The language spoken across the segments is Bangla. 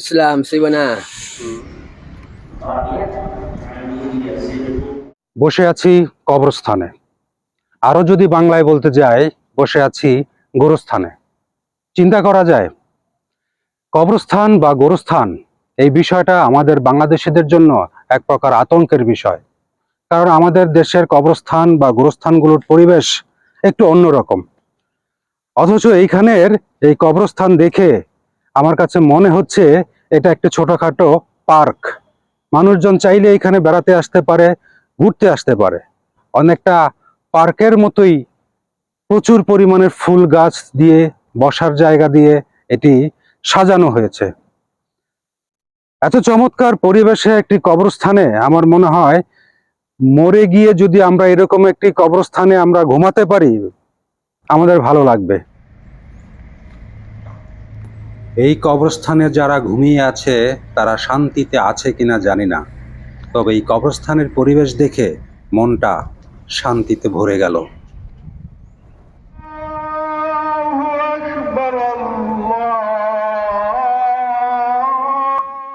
Islam Siwana. বসে আছি কবরস্থানে। আরও যদি বাংলায় বলতে যাই, বসে আছি গোরস্থানে। চিন্তা করা যায়, কবরস্থান বা গোরস্থান, এই বিষয়টা আমাদের বাংলাদেশিদের জন্য এক প্রকার আতঙ্কের বিষয়। কারণ আমাদের দেশের কবরস্থান বা গোরস্থানগুলোর পরিবেশ একটু অন্যরকম। অথচ এইখানের এই কবরস্থান দেখে আমার কাছে মনে হচ্ছে এটা একটা ছোটখাটো পার্ক। মানুষজন চাইলে এখানে বেড়াতে আসতে পারে, ঘুরতে আসতে পারে। অনেকটা পার্কের মতোই প্রচুর পরিমাণের ফুল গাছ দিয়ে, বসার জায়গা দিয়ে এটি সাজানো হয়েছে। এত চমৎকার পরিবেশে একটি কবরস্থানে আমার মনে হয় মরে গিয়ে যদি আমরা এরকম একটি কবরস্থানে আমরা ঘুমাতে পারি, আমাদের ভালো লাগবে। এই কবরস্থানে যারা ঘুমিয়ে আছে, তারা শান্তিতে আছে কিনা জানি না। তবে এই কবরস্থানের পরিবেশ দেখে মনটা শান্তিতে ভরে গেল।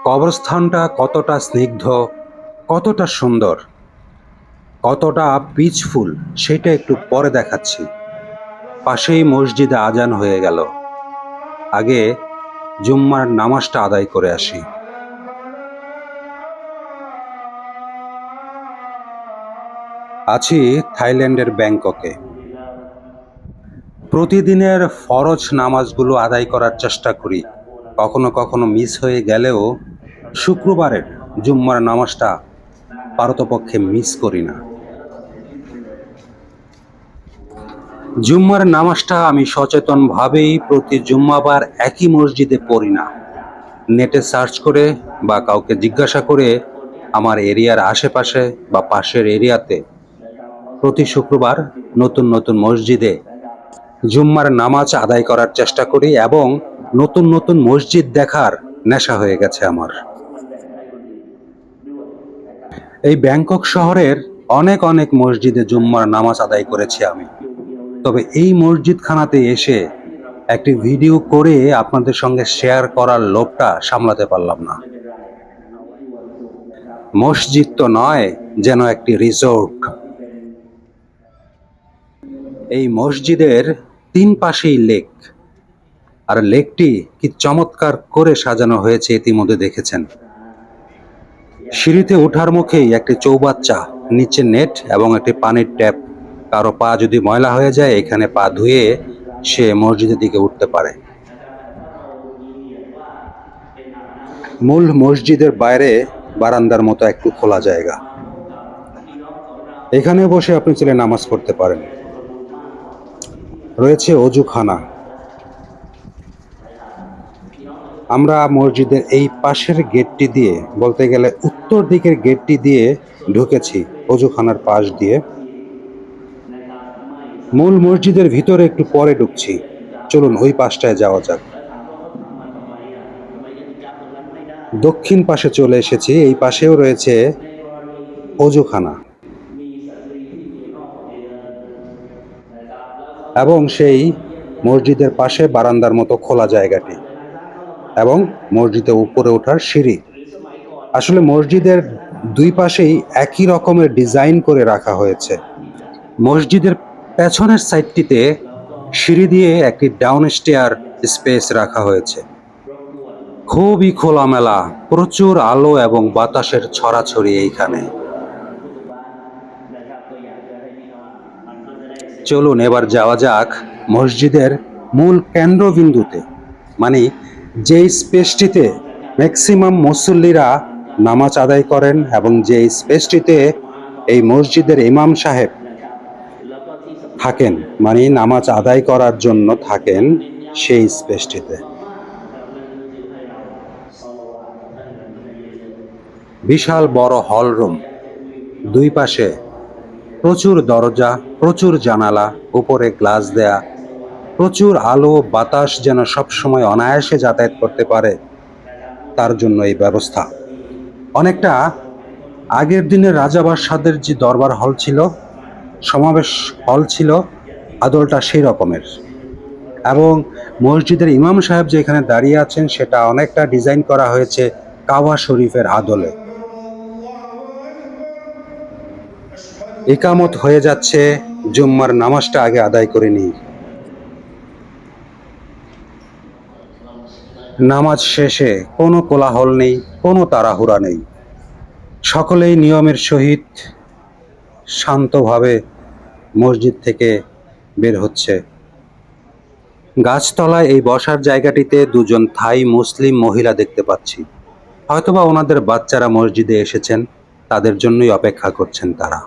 কবরস্থানটা কতটা স্নিগ্ধ, কতটা সুন্দর, কতটা পিচফুল, সেটা একটু পরে দেখাচ্ছি। পাশেই মসজিদে আজান হয়ে গেল। আগে জুম্মার নামাজটা আদায় করে আসি। আছি থাইল্যান্ডের ব্যাংককে। প্রতিদিনের ফরজ নামাজগুলো আদায় করার চেষ্টা করি। কখনো কখনো মিস হয়ে গেলেও শুক্রবারের জুম্মার নামাজটা পারতপক্ষে মিস করি না। জুম্মার নামাজটা আমি সচেতনভাবেই প্রতি জুম্মাবার একই মসজিদে পড়ি না। নেটে সার্চ করে বা কাউকে জিজ্ঞাসা করে আমার এরিয়ার আশেপাশে বা পাশের এরিয়াতে প্রতি শুক্রবার নতুন নতুন মসজিদে জুম্মার নামাজ আদায় করার চেষ্টা করি এবং নতুন নতুন মসজিদ দেখার নেশা হয়ে গেছে আমার। এই ব্যাংকক শহরের অনেক অনেক মসজিদে জুম্মার নামাজ আদায় করেছি আমি। তবে এই মসজিদখানাতে এসে একটি ভিডিও করে আপনাদের সঙ্গে শেয়ার করার লোভটা সামলাতে পারলাম না। মসজিদ তো নয়, যেন একটি রিসোর্ট। এই মসজিদের তিন পাশেই লেক। আর লেকটি কি চমৎকার করে সাজানো হয়েছে ইতিমধ্যে দেখেছেন। সিঁড়িতে ওঠার মুখেই একটি চৌবাচ্চা, নিচে নেট এবং একটি পানির ট্যাপ কারও পা যদি ময়লা হয়ে যায়, এখানে পা ধুয়ে সে মসজিদের দিকে উঠতে পারে। মূল মসজিদের বাইরে বারান্দার মতো একটু খোলা জায়গা। এখানে বসে আপনি চলে নামাজ পড়তে পারেন। রয়েছে অজুখানা। আমরা মসজিদের এই পাশের গেটটি দিয়ে, বলতে গেলে উত্তর দিকের গেটটি দিয়ে ঢুকেছি অজুখানার পাশ দিয়ে। মূল মসজিদের ভিতরে একটু পরে ঢুকছি। চলুন ওই পাশটায় যাওয়া যাক। দক্ষিণ পাশে চলে এসেছি, এই পাশেও রয়েছে অজুখানা। এবং সেই মসজিদের পাশে বারান্দার মতো খোলা জায়গাটি। এবং মসজিদের উপরে ওঠার সিঁড়ি। আসলে মসজিদের দুই পাশেই একই রকমের ডিজাইন করে রাখা হয়েছে। মসজিদের পেছনের সাইডটিতে সিঁড়ি দিয়ে একটি ডাউন স্টেয়ার স্পেস রাখা হয়েছে। খুবই খোলামেলা, প্রচুর আলো এবং বাতাসের ছড়াছড়ি এইখানে। চলুন এবার যাওয়া যাক মসজিদের মূল কেন্দ্রবিন্দুতে। মানে যেই স্পেসটিতে ম্যাক্সিমাম মুসল্লিরা নামাজ আদায় করেন এবং যেই স্পেসটিতে এই মসজিদের ইমাম সাহেব থাকেন মানে নামাজ আদায় করার জন্য থাকেন সেই স্পেসটিতে। বিশাল বড় হল রুম। দুই পাশে প্রচুর দরজা, প্রচুর জানালা, উপরে গ্লাস দেয়া, প্রচুর আলো, বাতাস যেন সবসময় অনায়াসে যাতায়াত করতে পারে, তার জন্য এই ব্যবস্থা। অনেকটা আগের দিনের রাজা বাদশাদের যে দরবার হল ছিল সমাবেশ হল ছিল আদলটা সেই রকমের। এবং মসজিদের ইমাম সাহেব যে এখানে দাঁড়িয়ে আছেন সেটা অনেকটা ডিজাইন করা হয়েছে কাওয়া শরীফের আদলে। একামত হয়ে যাচ্ছে, জুম্মার নামাজটা আগে আদায় করে নিই। নামাজ শেষে কোনো কোলাহল নেই, কোনো তাড়াহুড়া নেই। সকলেই নিয়মের সহিত শান্তভাবে মসজিদ থেকে বের হচ্ছে। গাছতলায় এই বসার জায়গাটিতে দুজন থাই মুসলিম মহিলা দেখতে পাচ্ছি। হয়তোবা ওনাদের বাচ্চারা মসজিদে এসেছেন, তাদের জন্যই অপেক্ষা করছেন তারা।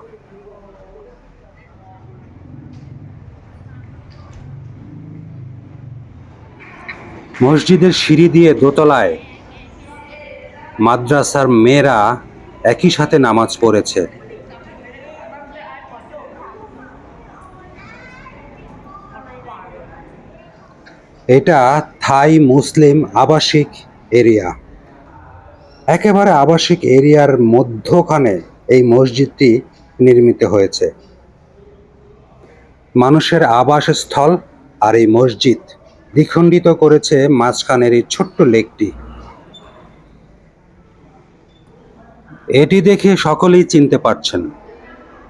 মসজিদের সিঁড়ি দিয়ে দোতলায় মাদ্রাসার মেয়েরা একই সাথে নামাজ পড়েছে। এটা থাই মুসলিম আবাসিক এরিয়া। একেবারে আবাসিক এরিয়ার মধ্যখানে এই মসজিদটি নির্মিত হয়েছে। মানুষের আবাসস্থল আর এই মসজিদ দ্বিখণ্ডিত করেছে মাঝখানের এই ছোট্ট লেকটি। এটি দেখে সকলেই চিনতে পারছেন।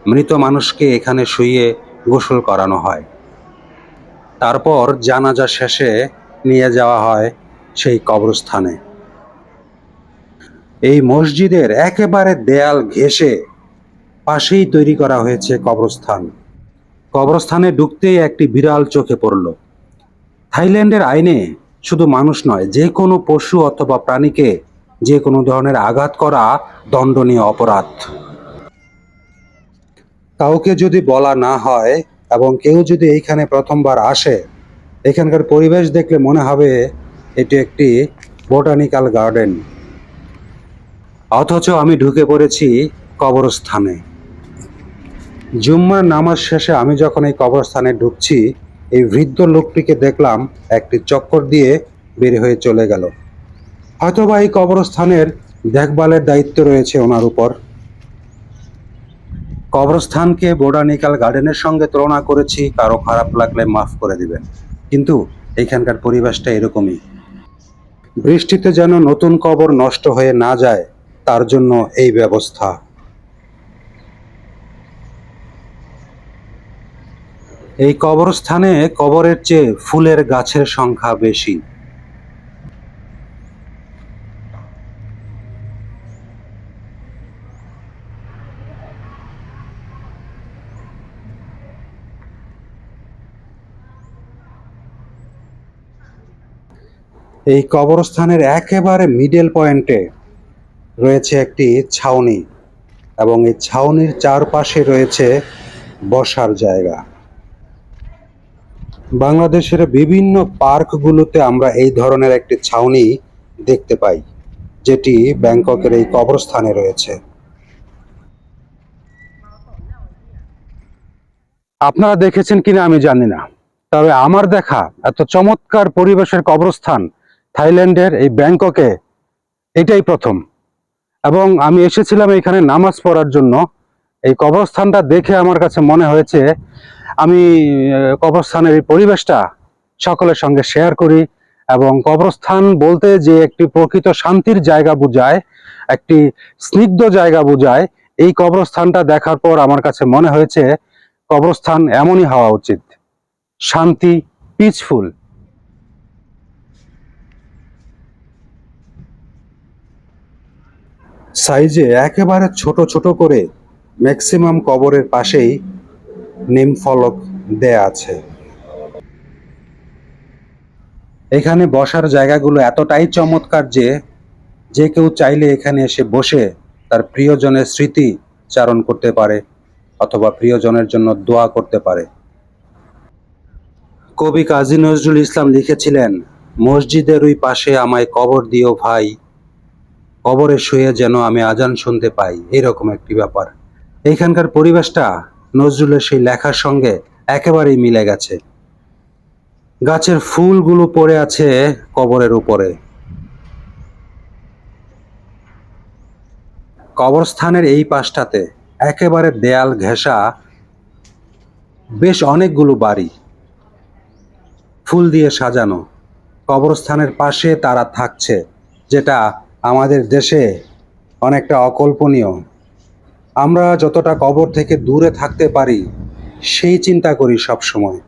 মৃত মানুষকে এখানে শুইয়ে গোসল করানো হয়। তারপর জানাজা শেষে নিয়ে যাওয়া হয় সেই কবরস্থানে। এই মসজিদের একেবারে দেয়াল ঘেঁষে পাশেই তৈরি করা হয়েছে কবরস্থান। কবরস্থানে ঢুকতেই একটি বিড়াল চোখে পড়ল। থাইল্যান্ডের আইনে শুধু মানুষ নয়, যে কোনো পশু অথবা প্রাণীকে যে কোনো ধরনের আঘাত করা দণ্ডনীয় অপরাধ। কাউকে যদি বলা না হয় এবং কেউ যদি এইখানে প্রথমবার আসে, এখানকার পরিবেশ দেখলে মনে হবে এটি একটি বোটানিক্যাল গার্ডেন। অথচ আমি ঢুকে পড়েছি কবরস্থানে। জুম্মার নামাজ শেষে আমি যখন এই কবরস্থানে ঢুকছি, এই বৃদ্ধ লোকটিকে দেখলাম একটি চক্কর দিয়ে বের হয়ে চলে গেল। হয়তোবা এই কবরস্থানের দেখভালের দায়িত্ব রয়েছে ওনার উপর। কবরস্থানকে বোটানিক্যাল গার্ডেনের সঙ্গে তুলনা করেছি, কারও খারাপ লাগলে মাফ করে দিবেন। কিন্তু এখানকার পরিবেশটা এরকমই। বৃষ্টিতে যেন নতুন কবর নষ্ট হয়ে না যায়, তার জন্য এই ব্যবস্থা। এই কবরস্থানে কবরের চেয়ে ফুলের গাছের সংখ্যা বেশি। এই কবরস্থানের একেবারে মিডল পয়েন্টে রয়েছে একটি ছাউনি এবং এই ছাউনির চারপাশে রয়েছে বসার জায়গা। বাংলাদেশের বিভিন্ন পার্কগুলোতে আমরা এই ধরনের একটি ছাউনি দেখতে পাই, যেটি ব্যাংককের এই কবরস্থানে রয়েছে। আপনারা দেখেছেন কিনা আমি জানি না, তবে আমার দেখা এত চমৎকার পরিবেশের কবরস্থান থাইল্যান্ডের এই ব্যাংককে এটাই প্রথম। এবং আমি এসেছিলাম এখানে নামাজ পড়ার জন্য। এই কবরস্থানটা দেখে আমার কাছে মনে হয়েছে, আমি কবরস্থানের এই পরিবেশটা সকলের সঙ্গে শেয়ার করি এবং কবরস্থান বলতে যে একটি প্রকৃত শান্তির জায়গা বোঝায়, একটি স্নিগ্ধ জায়গা বোঝায়, এই কবরস্থানটা দেখার পর আমার কাছে মনে হয়েছে, কবরস্থান এমনই হওয়া উচিত। শান্তি পিসফুল সাইজে একেবারে ছোট ছোট করে ম্যাক্সিমাম কবরের পাশেই নেম ফলক দেয়া আছে। এখানে বসার জায়গাগুলো এতটাই চমৎকার যে যে কেউ চাইলে এখানে এসে বসে তার প্রিয়জনের স্মৃতি চারণ করতে পারে অথবা প্রিয়জনের জন্য দোয়া করতে পারে। কবি কাজী নজরুল ইসলাম লিখেছিলেন, মসজিদের ওই পাশে আমায় কবর দিও ভাই কবরে শুয়ে যেন আমি আজান শুনতে পাই, এরকম একটি ব্যাপার। এইখানকার পরিবেশটা নজরুলের সেই লেখার সঙ্গে একেবারেই মিলে গেছে। গাছের ফুলগুলো পড়ে আছে কবরের উপরে। কবরস্থানের এই পাশটাতে একেবারে দেয়াল ঘেঁষা বেশ অনেকগুলো বাড়ি। ফুল দিয়ে সাজানো। কবরস্থানের পাশে তারা থাকছে, যেটা আমাদের দেশে অনেকটা অকল্পনীয়। আমরা যতটা কবর থেকে দূরে থাকতে পারি, সেই চিন্তা করি সব সময়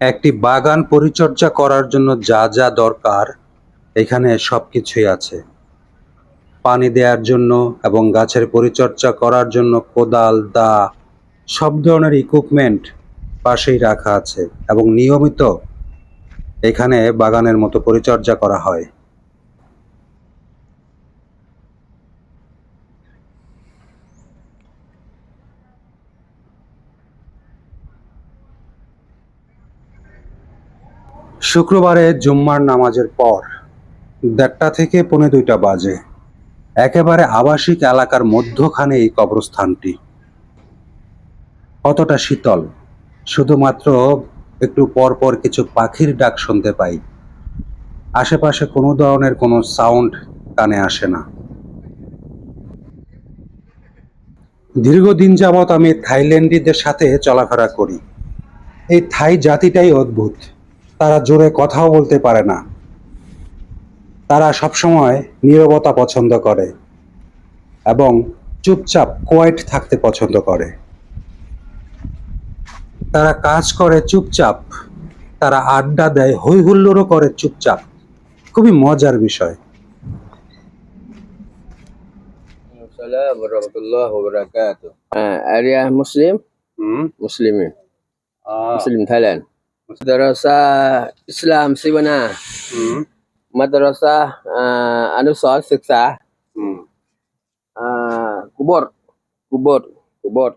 একটি বাগান পরিচর্যা করার জন্য যা যা দরকার, এখানে সব কিছুই আছে। পানি দেওয়ার জন্য এবং গাছের পরিচর্যা করার জন্য কোদাল, দা, সব ধরনের ইকুইপমেন্ট পাশেই রাখা আছে এবং নিয়মিত এখানে বাগানের মতো পরিচর্যা করা হয়। শুক্রবারে জুম্মার নামাজের পর দেড়টা থেকে পৌনে দুইটা বাজে। একেবারে আবাসিক এলাকার মধ্যখানে এই কবরস্থানটি। কতটা শীতল। শুধুমাত্র একটু পর পর কিছু পাখির ডাক শুনতে পাই। আশেপাশে কোনো ধরনের কোনো সাউন্ড কানে আসে না। দীর্ঘদিন যাবৎ আমি থাইল্যান্ডিদের সাথে চলাফেরা করি। এই থাই জাতিটাই অদ্ভুত। তারা জোরে কথাও বলতে পারে না। তারা সবসময় নীরবতা পছন্দ করে এবং চুপচাপ কোয়াইট থাকতে পছন্দ করে। তারা কাজ করে চুপচাপ। তারা আড্ডা দেয় হই হুল্লোড়ও করে চুপচাপ। খুবই মজার বিষয়। হ্যাঁ, মুসলিম? মুসলিম মুসলিম থাইল্যান্ড। মাদ্রাসা ইসলাম শিবনা। মাদ্রাসা আনুস শিক্ষা। কুবর। কুবর কুবর।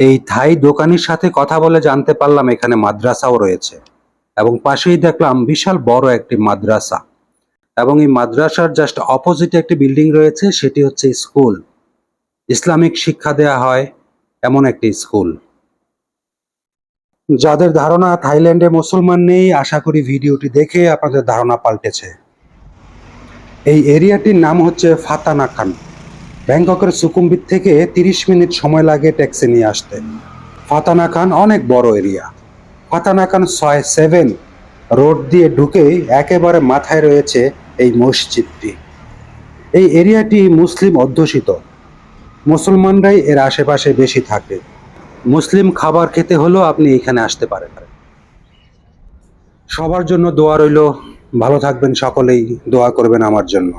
এই থাই দোকানির সাথে কথা বলে জানতে পারলাম এখানে মাদ্রাসাও রয়েছে। এবং পাশেই দেখলাম বিশাল বড় একটি মাদ্রাসা। এবং এই মাদ্রাসার জাস্ট অপোজিটে একটি বিল্ডিং রয়েছে, সেটি হচ্ছে স্কুল ইসলামিক শিক্ষা দেয়া হয় এমন একটি স্কুল যাদের ধারণা থাইল্যান্ডে মুসলমান নেই, আশা করি ভিডিওটি দেখে আপনাদের ধারণা পাল্টেছে। এই এরিয়াটির নাম হচ্ছে ফাতানাকান ব্যাংককের সুকুম্বিত থেকে তিরিশ মিনিট সময় লাগে ট্যাক্সি নিয়ে আসতে। ফাতানাকান অনেক বড় এরিয়া। ফাতানাকান ছয় সেভেন রোড দিয়ে ঢুকেই একেবারে মাথায় রয়েছে এই মসজিদটি। এই এরিয়াটি মুসলিম অধ্যুষিত। মুসলমানরাই এর আশেপাশে বেশি থাকে। মুসলিম খাবার খেতে হলেও আপনি এখানে আসতে পারেন। সবার জন্য দোয়া রইল। ভালো থাকবেন সকলেই। দোয়া করবেন আমার জন্য।